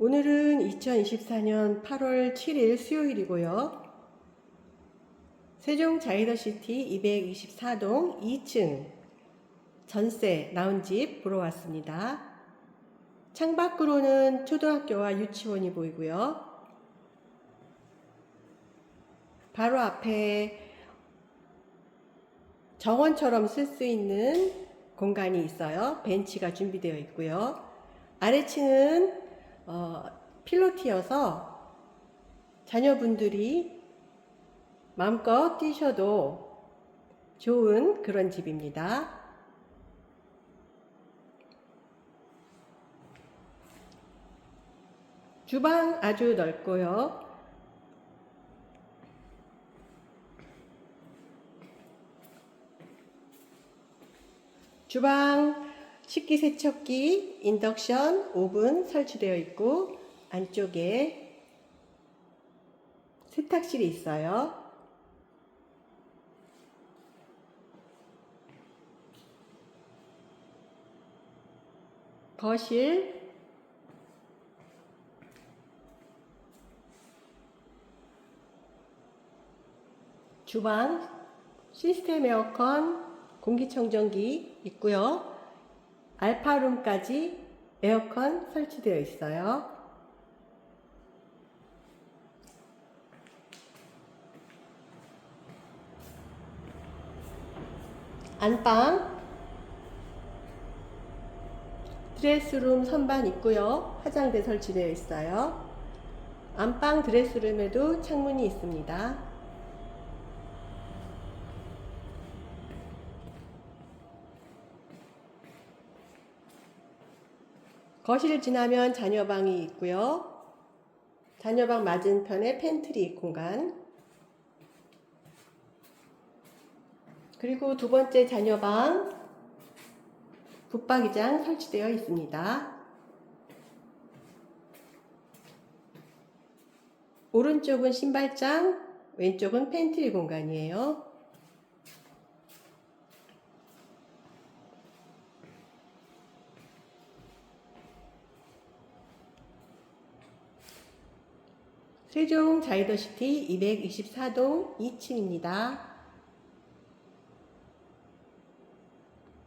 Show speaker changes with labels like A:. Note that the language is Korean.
A: 오늘은 2024년 8월 7일 수요일이고요. 세종 자이더시티 224동 2층 전세 나온 집 보러 왔습니다. 창밖으로는 초등학교와 유치원이 보이고요. 바로 앞에 정원처럼 쓸 수 있는 공간이 있어요. 벤치가 준비되어 있고요. 아래층은 어, 필로티여서 자녀분들이 마음껏 뛰셔도 좋은 그런 집입니다. 주방 아주 넓고요. 주방 식기세척기, 인덕션, 오븐 설치되어 있고 안쪽에 세탁실이 있어요. 거실 주방 시스템 에어컨 공기청정기 있고요. 알파룸까지 에어컨 설치되어 있어요. 안방 드레스룸 선반 있고요. 화장대 설치되어 있어요. 안방 드레스룸에도 창문이 있습니다. 거실을 지나면 자녀방이 있고요. 자녀방 맞은편에 팬트리 공간. 그리고 두 번째 자녀방 붙박이장 설치되어 있습니다. 오른쪽은 신발장, 왼쪽은 팬트리 공간이에요. 세종 자이더시티 224동 2층입니다.